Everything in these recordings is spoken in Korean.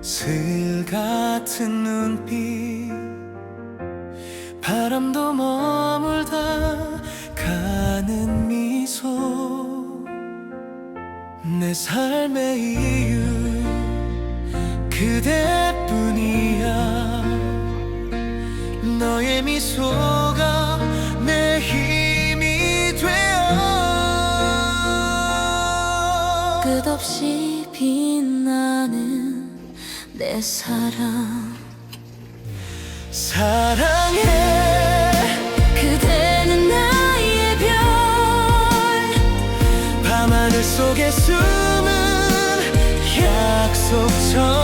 이슬 같은 눈빛 바람도 머물다 가는 미소 내 삶의 이유 그대뿐이야. 너의 미소 빛나는 내 사랑. 사랑해. 그대는 나의 별. 밤하늘 속에 숨은 약속처럼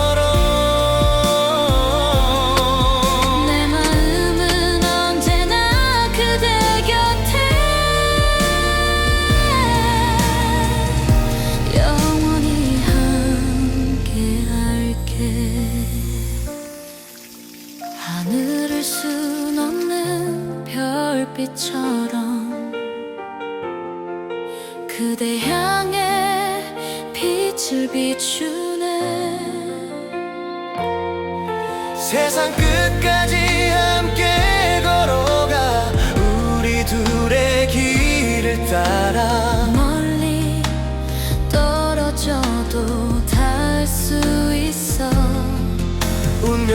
하늘을 수놓는 별빛처럼 그대 향해 빛을 비추네. 세상 끝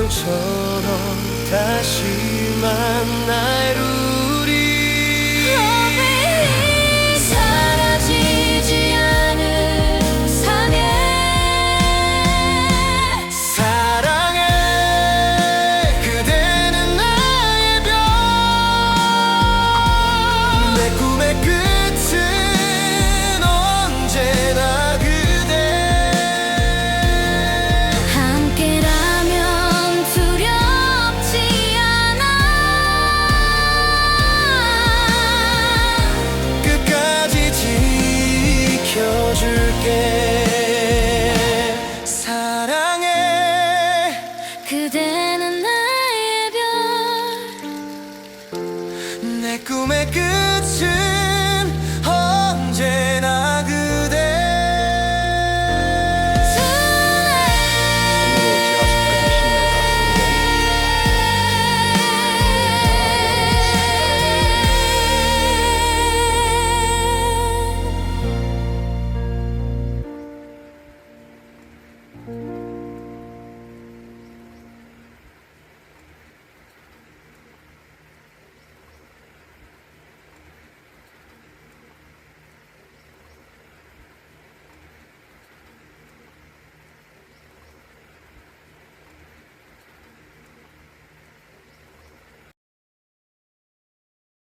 운명처럼 다시 만날 우 사랑해. 그대